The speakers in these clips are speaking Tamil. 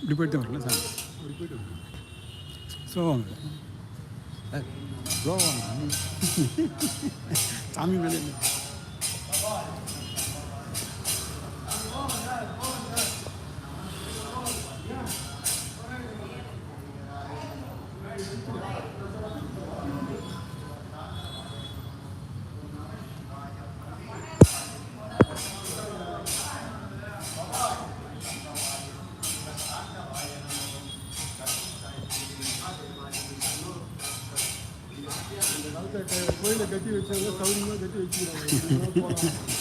இப்படி போயிட்டு வரல சார். சாமி மேலே கோயிலை கட்டி வச்சவங்க சௌரியமாக கட்டி வச்சுக்கிறாங்க.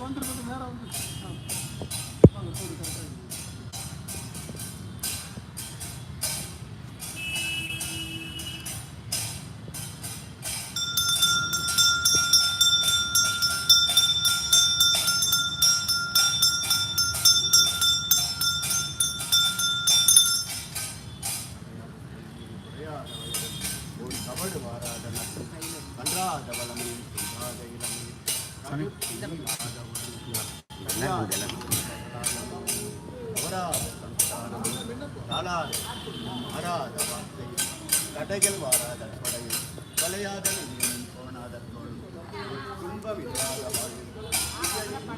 வந்துருக்கிறது நேரம் வந்து வாங்க போடு கரெக்டாக கொலைகள் வாராத படையில் கொலையாத நெஞ்சம் போனாத தோல் துன்பம் இல்லாத வாழ்வில்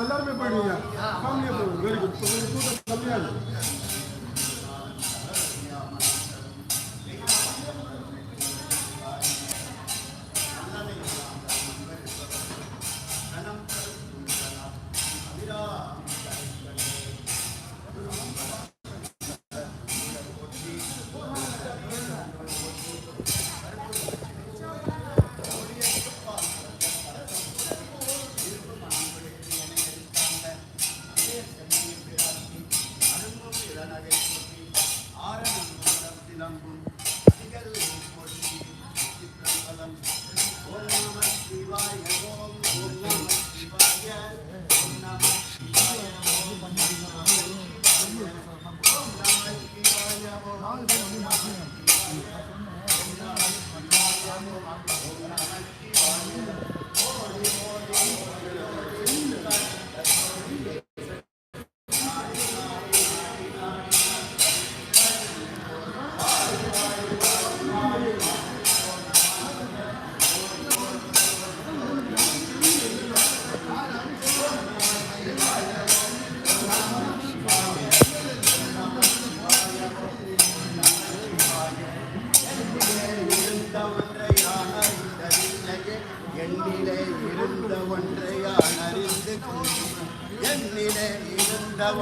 எல்லாருமே போயிடுவீங்க. ஃபேமிலியாக போயிடுங்க வெரி குட் கம்மியாக கூட்டம் கம்மியாக இருக்கு எண்ணிலே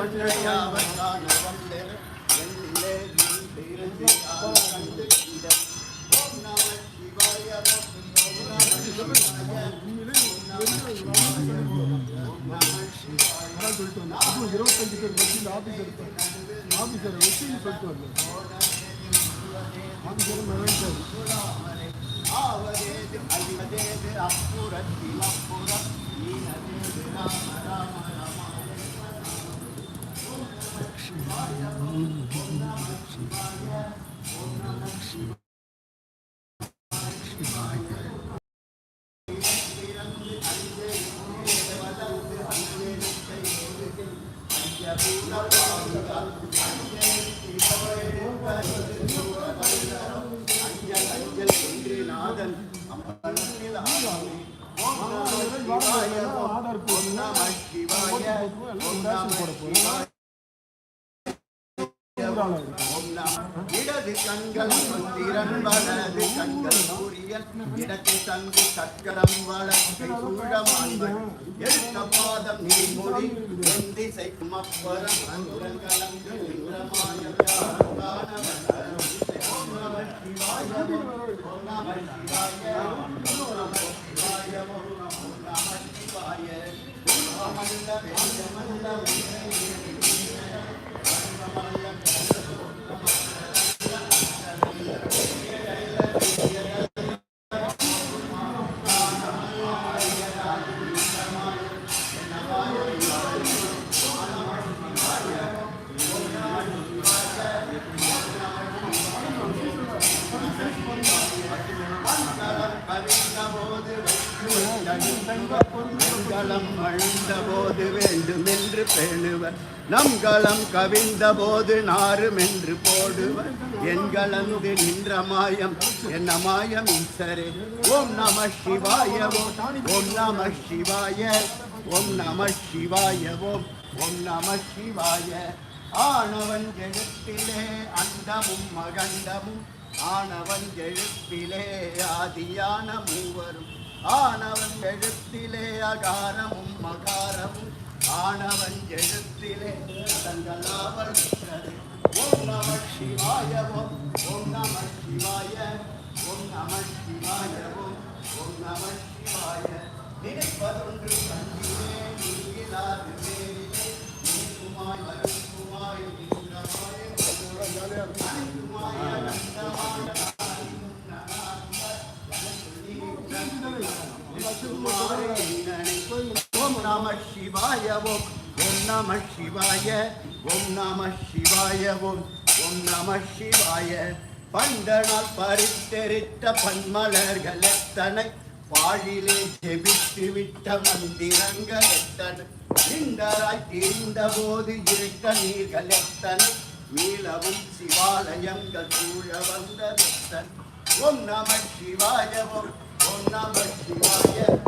சொல்லிட்டு வந்தேன் அதுவும் இருபத்தஞ்சு பேர் மத்தியில் ஆஃபீஸர் ஆஃபீஸரை வச்சுன்னு சொல்லிட்டு வந்தேன் ஆஃபீஸரும் நினைச்சாரு ஆவதேது அழிவதேது அப்புறத்தில் அப்புறம் நீ ராம ராம ராம அஞ்சல் அஞ்சல் என்று நாதன் இடது கண்கள் மந்திரன் வலது கண்கள் சூரியன் இடத்தை தந்து சக்கரம் வளர்க்கை சூழமான்பன் எடுத்த பாதம் நீர்மொழி என் திசைக்கும் அப்பறம் வேண்டுமென்று நம்களம் கவிழ்ந்த போது நாரும் என்று போடுவர். எண்களந்து நின்ற மாயம் என்ன மாயம் ஈசரே ஓம் நம சிவாய ஓம். ஓம் நம சிவாய. ஓம் நம சிவாய ஓம். ஓம் நம சிவாய. ஆணவன் எழுத்திலே அண்டமும் மகண்டமும் ஆணவன் எழுத்திலே ஆதியான மூவரும். ஆணவன் எழுத்திலே அகாரமும் மகாரமும் ஆணவன் எழுத்திலே தங்களாவல் நிற்கிறது. ஓம் நம சிவாய ஓம் ஓம் நம சிவாய ஓம் நம சிவாய ஓம் ஓம் நம சிவாய. நினைப்பதொன்று கண்டிலே நீங்கிலாது வேறிலே நீக்குமாய் வருக்குமாய் நின்றமாய் அனைத்துமாய் அனந்தமாய் நம சிவாய ஓம் ஓம் நம சிவாய ஓம் நம சிவாய ஓம் ஓம் நம சிவாய. பண்டனால் பறித்தெரித்த பன்மலர்கள் எத்தனை? வாழிலே ஜெபித்து விட்ட மந்திரங்கள் எத்தனை? நின்றராய் தெரிந்த போது இருக்க நீர்கள் எத்தனை? மீளவும் சிவாலயங்கள் சூழ வந்த எத்தனை? ஓம் நம சிவாய ஓம் ஓம் நம சிவாய.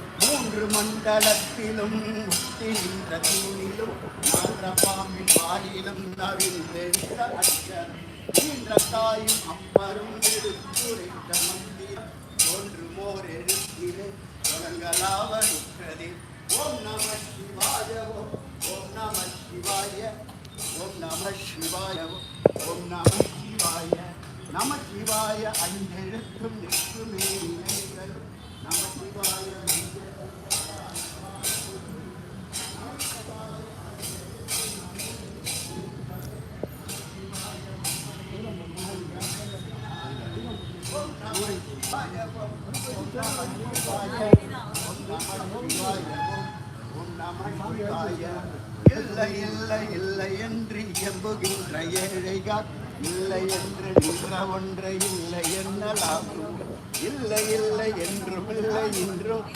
மூன்று மண்டலத்திலும் முத்தி நின்ற தூணிலும் மாற்ற பாம்பின் வாயிலும் நவிழ்ந்து அச்சரம் நீண்ட தாயும் அப்பரும் எடுத்துரைத்த மந்திரம் ஒன்று மோர் எழுத்திலே தொடங்கலாவருக்கிறது ஓம் நம சிவாய ஓம் நம சிவாய ஓம் நம சிவாய ஓம் நம சிவாய. நம சிவாய அஞ்செழுத்தும் நிற்குமே. இல்லை இல்லை இல்லை என்று எம்புகின்ற ஏழைகள் இல்லை என்று நின்ற ஒன்றை இல்லை என்னலாம் இல்லை இல்லை என்றும் இல்லை இன்றும்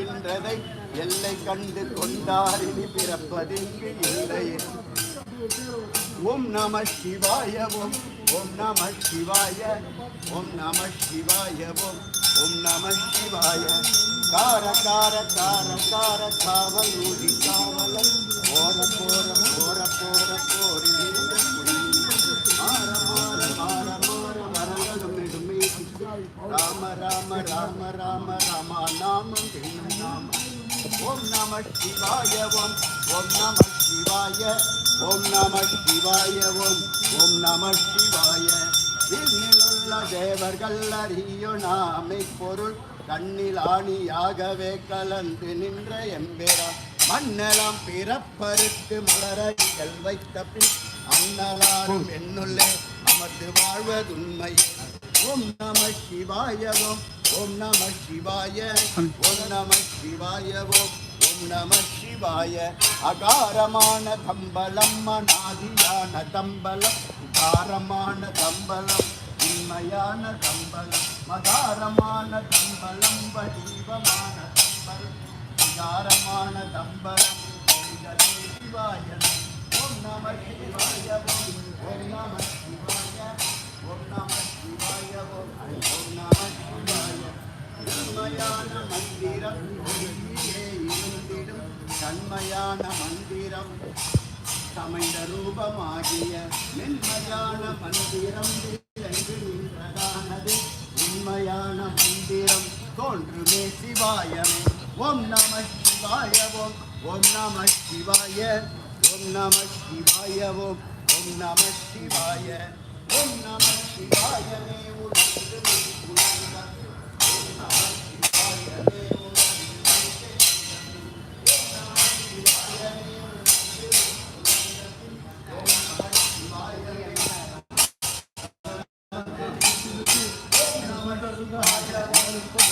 இன்றதை எல்லை கண்டு கொண்டாரினி பிறப்பதிங்கு இல்லை ஓம் நம சிவாய ஓம் ஓம் நம சிவாய ஓம் நம சிவாய ஓம் ஓம் நம சிவாய. கார கார கார கார காவலூரி காவல போற போற போற போற போரி மாற மாற மாற மாற வரங்களும் நெடுமே ராம ராம ராம ராம ராமா நாமம் என்னும் நாமம். ஓம் நம சிவாய ஓம் ஓம் நம சிவாய. ஓம் நம சிவாய ஓம் ஓம் நம சிவாய. விண்ணிலுள்ள தேவர்கள் அறியோ நாமை பொருள். கண்ணில் ஆணியாகவே கலந்து நின்ற எம்பெரா மண்ணெல்லாம் பிறப்பறுத்து மலரைகள் வைத்த பின் அண்ணலாரும் என்னுள்ளே அமர்ந்து வாழ்வதுண்மை ஓம் நம சிவாய ஓம் நம சிவாய ஓம் நம சிவாய ஓம் ஓம் ஓம் நம சிவாய அகாரமான தம்பலம் அநாதியான தம்பலம் உகாரமான தம்பலம் உண்மையான தம்பலம் மகாரமான தம்பலம் வடிவமான தம்பலம் விகாரமான தம்பலம். சிவாய ஓம் நம சிவாய ஓம் நம சிவாய ஓம் நம சிவாய ஓம் நம சிவாய உண்மையான மந்திரம். தன்மையான மந்திரம். சமைந்த ரூபமாகிய மென்மையான மந்திரம் விளங்கு நின்றதானது. உண்மையான மந்திரம் தோன்றுமே சிவாயமே. ஓம் நம சிவாய ஓம். ஓம் நம சிவாய. ஓம் நம சிவாய ஓம். ஓம் நம சிவாய. ஓம் நம சிவாயமே. உணர்ந்து உணர்ந்த ஓம் நம சிவாயமே.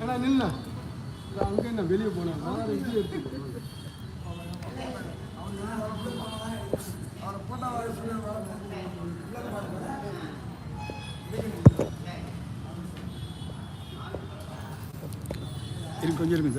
ஏன்னா நில்ல அங்கே என்ன வெளியே போனேன். நான் இது எடுத்து கொஞ்சம் இருக்குங்க சார்.